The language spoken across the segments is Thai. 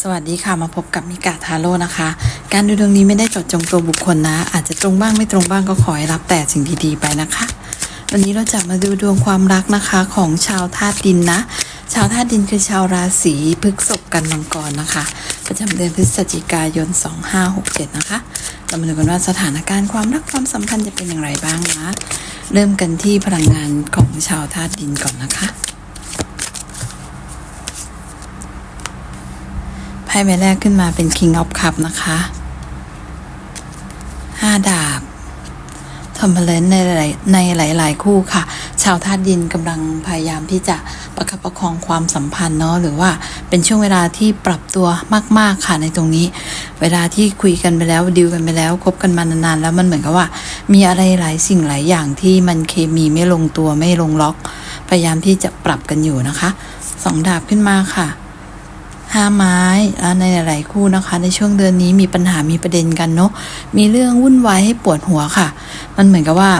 สวัสดีค่ะมาพบกับมิกาทาโร่นะคะ การดูดวงนี้ไม่ได้จาะจงตัวบุคคลนะ อาจจะตรงบ้างไม่ตรงบ้างก็ขอให้รับแต่สิ่งดีๆไปนะคะ วันนี้เราจะมาดูดวงความรักนะคะของชาวธาตุดินนะ ชาวธาตุดินคือชาวราศีพฤษภกันมังกรนะคะ ประจำเดือนพฤศจิกายน 2567 นะคะ เรามาดูกันว่าสถานการณ์ความรักความสัมพันธ์จะเป็นอย่างไรบ้างนะ เริ่มกันที่พลังงานของชาวธาตุดินก่อนนะคะ ไพ่ใบแรกขึ้นมาเป็น King of Cup นะคะห้าดาบทอมเพลนในหลายในหลาย ๆ คู่ค่ะ ชาวธาตุดินกำลังพยายามที่จะประคับประคองความสัมพันธ์เนาะหรือว่าเป็นช่วงเวลาที่ปรับตัวมาก ๆ ค่ะในตรงนี้ เวลาที่คุยกันไปแล้วดิวกันไปแล้วคบกันมานานๆแล้วมันเหมือนกับว่า มีอะไรหลายสิ่งหลายอย่างที่มันเคมีไม่ลงตัวไม่ลงล็อก พยายามที่จะปรับกันอยู่นะคะสองดาบขึ้นมาค่ะ ห้าไม้แล้วในหลาย ๆ คู่นะคะ ในช่วงเดือนนี้มีปัญหามีประเด็นกันเนาะมีเรื่องวุ่นวายให้ปวดหัวค่ะ มันเหมือนกับว่า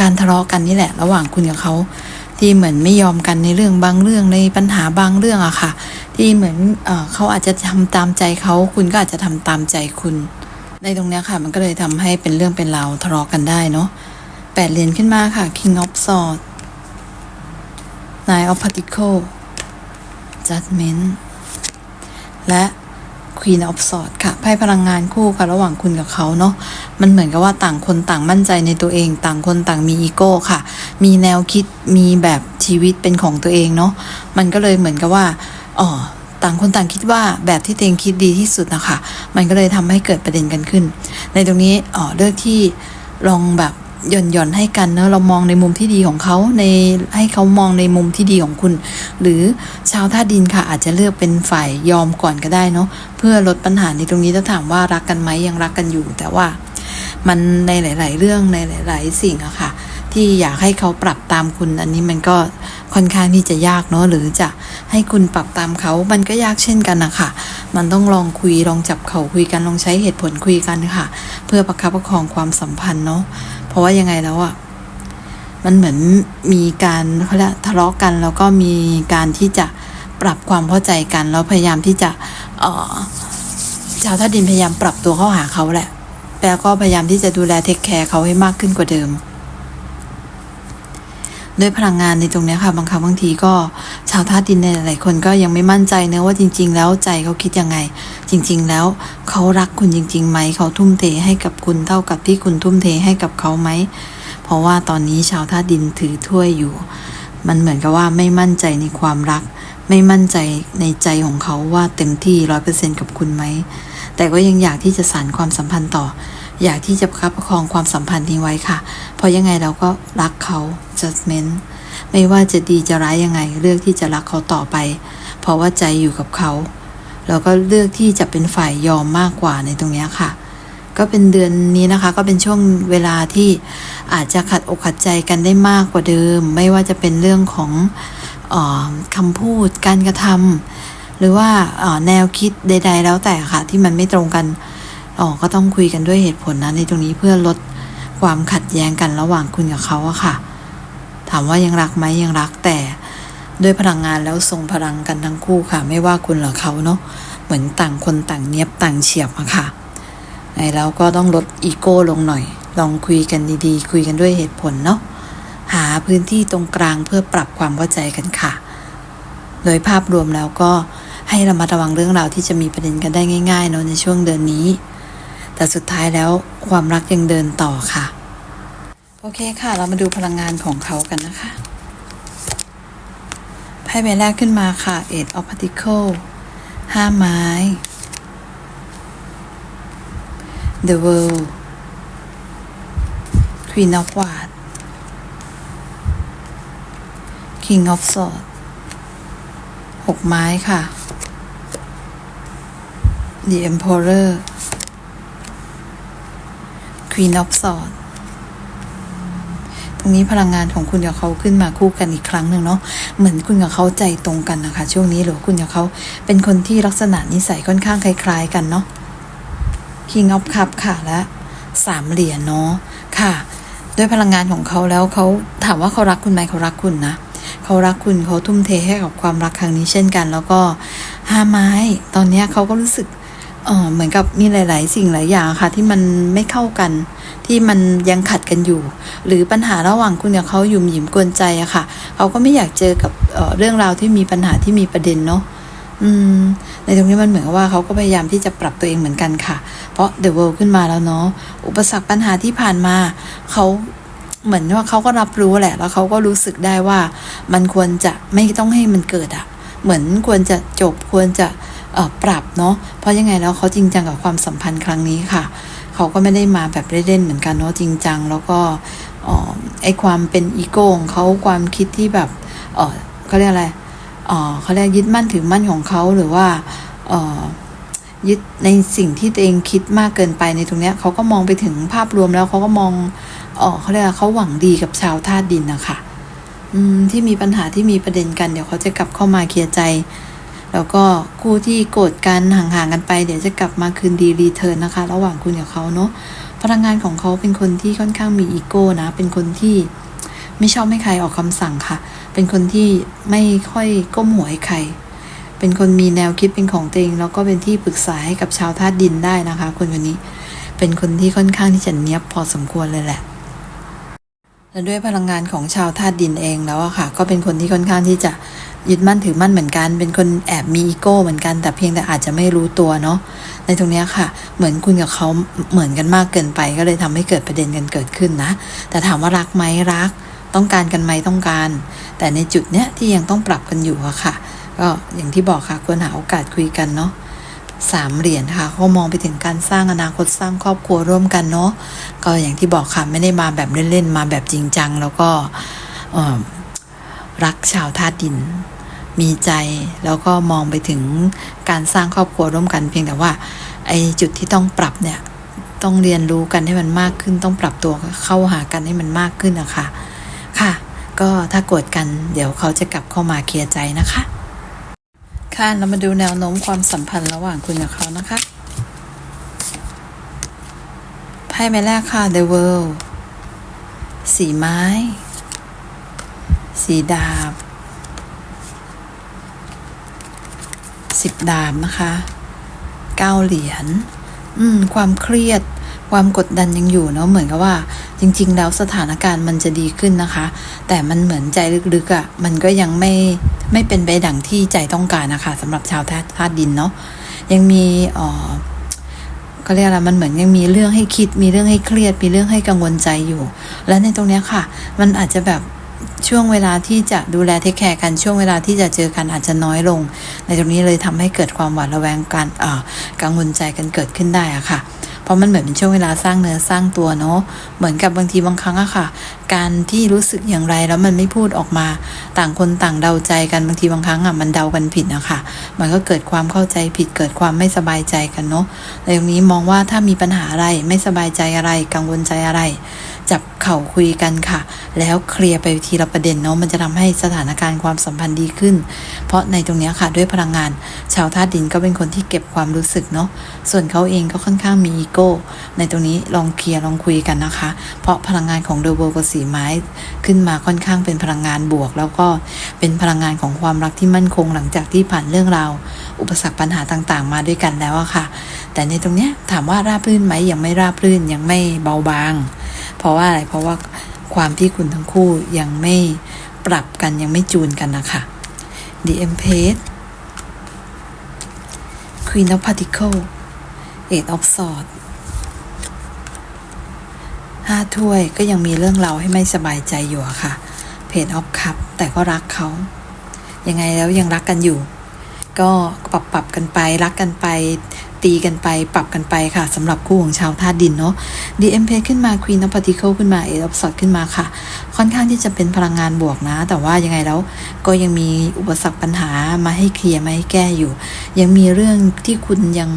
การทะเลาะกันนี่แหละ ระหว่างคุณกับเขาที่เหมือนไม่ยอมกันในเรื่องบางเรื่องในปัญหาบางเรื่องอะค่ะ ที่เหมือนเอเขาอาจจะทำตามใจเขาคุณก็อาจจะทำตามใจคุณ ในตรงนี้ค่ะ มันก็เลยทำให้เป็นเรื่องเป็นราวทะเลาะกันได้เนาะแปดเหรียญขึ้นมาค่ะ King of Swords Nine of Pentacles Judgment และ Queen of Swords ค่ะไพ่พลังงานคู่ค่ะ ระหว่างคุณกับเขาเนาะมันเหมือนกับว่าต่างคนต่างมั่นใจในตัวเอง ต่างคนต่างมีอีโก้ค่ะ มีแนวคิดมีแบบชีวิตเป็นของตัวเองเนาะมันก็เลยเหมือนกับว่าอ๋อต่างคนต่างคิดว่าแบบที่ตัวเองคิดดีที่สุดนะคะมันก็เลยทำให้เกิดประเด็นกันขึ้น ในตรงนี้อ๋อเลือกที่ลองแบบ หย่อนหย่อนให้กันเนะเรามองในมุมที่ดีของเขาในให้เขามองในมุมที่ดีของคุณ หรือชาวท่าดินค่ะอาจจะเลือกเป็นฝ่ายยอมก่อนก็ได้เนาะเพื่อลดปัญหาในตรงนี้ถ้าถามว่ารักกันไหมยังรักกันอยู่ แต่ว่ามันในหลาย ๆ เรื่องในหลาย ๆ สิ่งอะค่ะ ที่อยากให้เขาปรับตามคุณ อันนี้มันก็ค่อนข้างที่จะยากเนาะหรือจะให้คุณปรับตามเขา มันก็ยากเช่นกันนะคะมันต้องลองคุยลองจับเขาคุยกันลองใช้เหตุผลคุยกันค่ะ เพื่อประคับประคองความสัมพันธ์เนาะเพราะว่ายังไงแล้วอะมันเหมือนมีการเขาเรียกทะเลาะกัน แล้วก็มีการที่จะปรับความเข้าใจกัน แล้วพยายามที่จะเอ่อชาวท่าดินพยายามปรับตัวเข้าหาเขาแหละแล้วก็พยายามที่จะดูแลเทคแคร์เขาให้มากขึ้นกว่าเดิม ด้วยพลังงานในตรงนี้ค่ะบางครั้งบางทีก็ชาวธาตุดินในหลายๆคนก็ยังไม่มั่นใจเนะว่าจริง ๆ แล้วใจเขาคิดยังไง จริง ๆ แล้วเขารักคุณจริงๆไหมเขาทุ่มเทให้กับคุณเท่ากับที่คุณทุ่มเทให้กับเขาไหมเพราะว่าตอนนี้ชาวธาตุดินถือถ้วยอยู่ มันเหมือนกับว่าไม่มั่นใจในความรัก ไม่มั่นใจในใจของเขาว่าเต็มที่ร้อยเปอร์เซ็นกับคุณไหมแต่ก็ยังอยากที่จะสานความสัมพันธ์ต่อ อยากที่จะประคับประคองความสัมพันธ์นี้ไว้ค่ะ เพราะยังไงเราก็รักเขา judgment ไม่ว่าจะดีจะร้ายยังไง เลือกที่จะรักเขาต่อไป เพราะว่าใจอยู่กับเขา แล้วก็เลือกที่จะเป็นฝ่ายยอมมากกว่าในตรงเนี้ยค่ะ ก็เป็นเดือนนี้นะคะ ก็เป็นช่วงเวลาที่อาจจะขัดอกขัดใจกันได้มากกว่าเดิม ไม่ว่าจะเป็นเรื่องของออคำพูดการกระทำหรือว่าแนวคิดใด ๆ แล้วแต่ค่ะ ที่มันไม่ตรงกัน อ๋อก็ต้องคุยกันด้วยเหตุผลนะในตรงนี้เพื่อลดความขัดแย้งกันระหว่างคุณกับเขาอะค่ะ ถามว่ายังรักไหมยังรักแต่ด้วยพลังงานแล้วทรงพลังกันทั้งคู่ค่ะ ไม่ว่าคุณหรือเขาเนาะเหมือนต่างคนต่างเนียบต่างเฉียบอะค่ะในแล้วก็ต้องลดอีโก้ลงหน่อย ลองคุยกันดีๆ คุยกันด้วยเหตุผลเนาะหาพื้นที่ตรงกลางเพื่อปรับความเข้าใจกันค่ะ โดยภาพรวมแล้วก็ให้ระมัดระวังเรื่องราวที่จะมีประเด็นกันได้ง่ายๆเนาะในช่วงเดือนนี้ แต่สุดท้ายแล้วความรักยังเดินต่อค่ะ โอเคค่ะ เรามาดูพลังงานของเขากันนะคะไพ่ใบแรกขึ้นมาค่ะ Eight of Pentacles ห้าไม้ The World Queen of Wands King of Swords หกไม้ค่ะ The Emperor Queen of Swords ตรงนี้พลังงานของคุณกับเขาขึ้นมาคู่กันอีกครั้งหนึ่งเนาะเหมือนคุณกับเขาใจตรงกันนะคะ ช่วงนี้หรือคุณกับเขาเป็นคนที่ลักษณะนิสัยค่อนข้างคล้าย ๆ กันเนาะ King of Cup ค่ะและสามเหรียญเนาะค่ะด้วยพลังงานของเขาแล้วเขาถามว่าเขารักคุณไหมเขารักคุณนะเขารักคุณเขาทุ่มเทให้กับความรักครั้งนี้เช่นกัน แล้วก็ห้าไม้ ตอนนี้เขาก็รู้สึก เออเหมือนกับมีหลาย ๆ สิ่งหลายอย่างค่ะ ที่มันไม่เข้ากัน ที่มันยังขัดกันอยู่ หรือปัญหาระหว่างคุณกับเขาหยุ่มหยิมกวนใจอะค่ะเขาก็ไม่อยากเจอกับเเรื่องราวที่มีปัญหาที่มีประเด็นเนาะในตรงนี้มันเหมือนว่าเขาก็พยายามที่จะปรับตัวเองเหมือนกันค่ะ เพราะ The World ขึ้นมาแล้วเนาะอุปสรรคปัญหาที่ผ่านมาเขาเหมือนว่าเขาก็รับรู้แหละ แล้วเขาก็รู้สึกได้ว่ามันควรจะไม่ต้องให้มันเกิดอะเหมือนควรจะจบควรจะ ปรับเนาะเพราะยังไงแล้วเขาจริงจังกับความสัมพันธ์ครั้งนี้ค่ะ เขาก็ไม่ได้มาแบบเล่นๆเหมือนกันเนาะจริงจัง แล้วก็เอ่อไอความเป็นอีโก้ของเขาความคิดที่แบบเเขาเรียกอะไรเเขาเรียกยึดมั่นถือมั่นของเขาหรือว่ายึดในสิ่งที่ตัวเองคิดมากเกินไปในตรงเนี้ยเขาก็มองไปถึงภาพรวมแล้วเขาก็มองเออเขาเรียกเขาหวังดีกับชาวธาตุดินนะคะที่มีปัญหาที่มีประเด็นกันเดี๋ยวเขาจะกลับเข้ามาเคลียร์ใจ แล้วก็คู่ที่โกรธกันห่างๆกันไป เดี๋ยวจะกลับมาคืนดีรีเทิร์นนะคะ ระหว่างคุณกับเขาเนาะพลังงานของเขาเป็นคนที่ค่อนข้างมีอีโก้นะ เป็นคนที่ไม่ชอบให้ใครออกคำสั่งค่ะ เป็นคนที่ไม่ค่อยก้มหัวให้ใคร เป็นคนมีแนวคิดเป็นของตัวเองแล้วก็เป็นที่ปรึกษาให้กับชาวธาตุดินได้นะคะ คนคนนี้เป็นคนที่ค่อนข้างที่จะเนี้ยบพอสมควรเลยแหละและด้วยพลังงานของชาวธาตุดินเองแล้วอะค่ะ ก็เป็นคนที่ค่อนข้างที่จะ ยึดมั่นถือมั่นเหมือนกัน เป็นคนแอบมีอีโก้เหมือนกัน แต่เพียงแต่อาจจะไม่รู้ตัวเนาะ ในตรงนี้ค่ะ เหมือนคุณกับเขาเหมือนกันมากเกินไป ก็เลยทำให้เกิดประเด็นกันเกิดขึ้นนะ แต่ถามว่ารักไหมรัก ต้องการกันไหมต้องการ แต่ในจุดเนี้ยที่ยังต้องปรับกันอยู่อะค่ะ ก็อย่างที่บอกค่ะควรหาโอกาสคุยกันเนาะสามเหรียญค่ะเขามองไปถึงการสร้างอนาคตสร้างครอบครัวร่วมกันเนาะก็อย่างที่บอกค่ะไม่ได้มาแบบเล่นๆมาแบบจริงจังแล้วก็รักชาวธาตุดิน มีใจ แล้วก็มองไปถึงการสร้างครอบครัวร่วมกัน เพียงแต่ว่าไอ้จุดที่ต้องปรับเนี่ยต้องเรียนรู้กันให้มันมากขึ้น ต้องปรับตัวเข้าหากันให้มันมากขึ้นนะคะ ค่ะ ก็ถ้าโกรธกันเดี๋ยวเขาจะกลับเข้ามาเคลียร์ใจนะคะ ค่ะเรามาดูแนวโน้มความสัมพันธ์ระหว่างคุณกับเขานะคะไพ่ใบแรกค่ะ The World สีไม้ สีดาบ สิบดาบนะคะเก้าเหรียญอืม ความเครียด ความกดดันยังอยู่เนาะเหมือนกับว่า จริง ๆ แล้วสถานการณ์มันจะดีขึ้นนะคะ แต่มันเหมือนใจลึกๆอะ่ะ มันก็ยังไม่ไม่เป็นไปดังที่ใจต้องการนะคะสำหรับชาวธาตุธาตุดินเนาะยังมีอ่อก็เรียกอะไรมันเหมือนยังมีเรื่องให้คิด มีเรื่องให้เครียด มีเรื่องให้กังวลใจอยู่ และในตรงเนี้ยค่ะ มันอาจจะแบบ ช่วงเวลาที่จะดูแลเทคแคร์กันช่วงเวลาที่จะเจอกันอาจจะน้อยลง ในตรงนี้เลยทำให้เกิดความหวาดระแวงการกังวลใจกันเกิดขึ้นได้อะค่ะเพราะมันเหมือนเป็นช่วงเวลาสร้างเนื้อสร้างตัวเนาะเหมือนกับบางทีบางครั้งอะค่ะ การที่รู้สึกอย่างไรแล้วมันไม่พูดออกมา ต่างคนต่างเดาใจกันบางทีบางครั้งอะมันเดากันผิดนะคะมันก็เกิดความเข้าใจผิดเกิดความไม่สบายใจกันเนาะในตรงนี้มองว่าถ้ามีปัญหาอะไรไม่สบายใจอะไร กังวลใจอะไร จับเข่าคุยกันค่ะ แล้วเคลียร์ไปทีละประเด็นเนาะมันจะทำให้สถานการณ์ความสัมพันธ์ดีขึ้น เพราะในตรงนี้ค่ะด้วยพลังงาน ชาวธาตุดินก็เป็นคนที่เก็บความรู้สึกเนาะส่วนเขาเองก็ค่อนข้างมีอีโก้ ในตรงนี้ลองเคลียร์ลองคุยกันนะคะ เพราะพลังงานของเดอะเวิร์กับสีไม้ขึ้นมาค่อนข้างเป็นพลังงานบวก แล้วก็เป็นพลังงานของความรักที่มั่นคงหลังจากที่ผ่านเรื่องราวอุปสรรคปัญหาต่างๆ มาด้วยกันแล้วอะค่ะ แต่ในตรงเนี้ยถามว่าราบรื่นไหมยังไม่ราบรื่นยังไม่เบาบาง เพราะว่าอะไรเพราะว่าความที่คุณทั้งคู่ยังไม่ปรับกันยังไม่จูนกันนะคะ The Empress Queen of Pentacles Eight of Swords ห้าถ้วยก็ยังมีเรื่องเราวให้ไม่สบายใจอยู่ค่ะ Page of Cup แต่ก็รักเขา ยังไงแล้วยังรักกันอยู่ ก็ปรับปรับกันไปรักกันไป ตีกันไปปรับกันไปค่ะสำหรับคู่ของชาวธาตุดินเนาะ The Empress ขึ้นมา Queen of Pentacles ขึ้นมา Eight of Swords ขึ้นมาค่ะ ค่อนข้างที่จะเป็นพลังงานบวกนะ แต่ว่ายังไงแล้วก็ยังมีอุปสรรคปัญหามาให้เคลียร์มาให้แก้อยู่ ยังมีเรื่องที่คุณยัง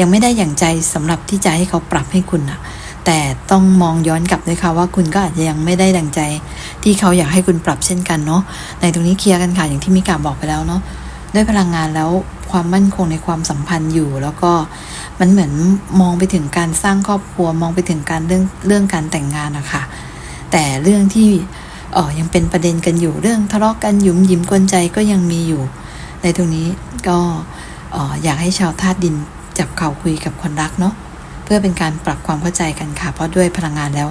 ยังไม่ได้อย่างใจสำหรับที่จะให้เขาปรับให้คุณอะแต่ต้องมองย้อนกลับด้วยค่ะว่าคุณก็อาจจะยังไม่ได้ดังใจ ที่เขาอยากให้คุณปรับเช่นกันเนาะในตรงนี้เคลียร์กันค่ะอย่างที่มิกาบอกไปแล้วเนาะด้วยพลังงานแล้ว ความมั่นคงในความสัมพันธ์อยู่ แล้วก็มันเหมือนมองไปถึงการสร้างครอบครัวมองไปถึงการเรื่องเรื่องการแต่งงานอะค่ะแต่เรื่องที่เออยังเป็นประเด็นกันอยู่เรื่องทะเลาะกันหยุมหยิมกวนใจก็ยังมีอยู่ ในตรงนี้ก็อออยากให้ชาวธาตุดินจับเข่าคุยกับคนรักเนาะเพื่อเป็นการปรับความเข้าใจกันค่ะ เพราะด้วยพลังงานแล้ว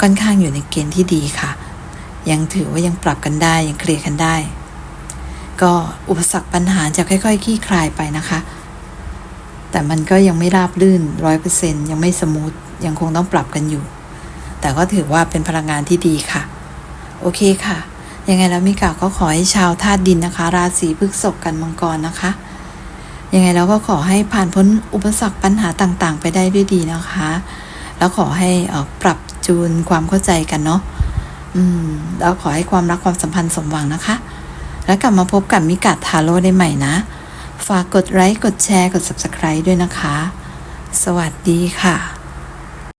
ค่อนข้างอยู่ในเกณฑ์ที่ดีค่ะ ยังถือว่ายังปรับกันได้ยังเคลียร์กันได้ ก็อุปสรรคปัญหาจะค่อยๆคลี่คลายไปนะคะ แต่มันก็ยังไม่ราบรื่นร้อยเปอร์เซ็นยังไม่สมูทยังคงต้องปรับกันอยู่ แต่ก็ถือว่าเป็นพลังงานที่ดีค่ะ โอเคค่ะ ยังไงแล้วมิกาก็ขอให้ชาวธาตุดินนะคะ ราศีพฤษภกันมังกรนะคะ ยังไงแล้วก็ขอให้ผ่านพ้นอุปสรรคปัญหาต่างๆ ไปได้ด้วยดีนะคะ แล้วขอให้อ่อปรับจูนความเข้าใจกันเนาะอืมแล้วขอให้ความรักความสัมพันธ์สมหวังนะคะ และกลับมาพบกับมิกาทาโร่ได้ใหม่นะ ฝากกดไลค์กดแชร์กด subscribe ด้วยนะคะ สวัสดีค่ะ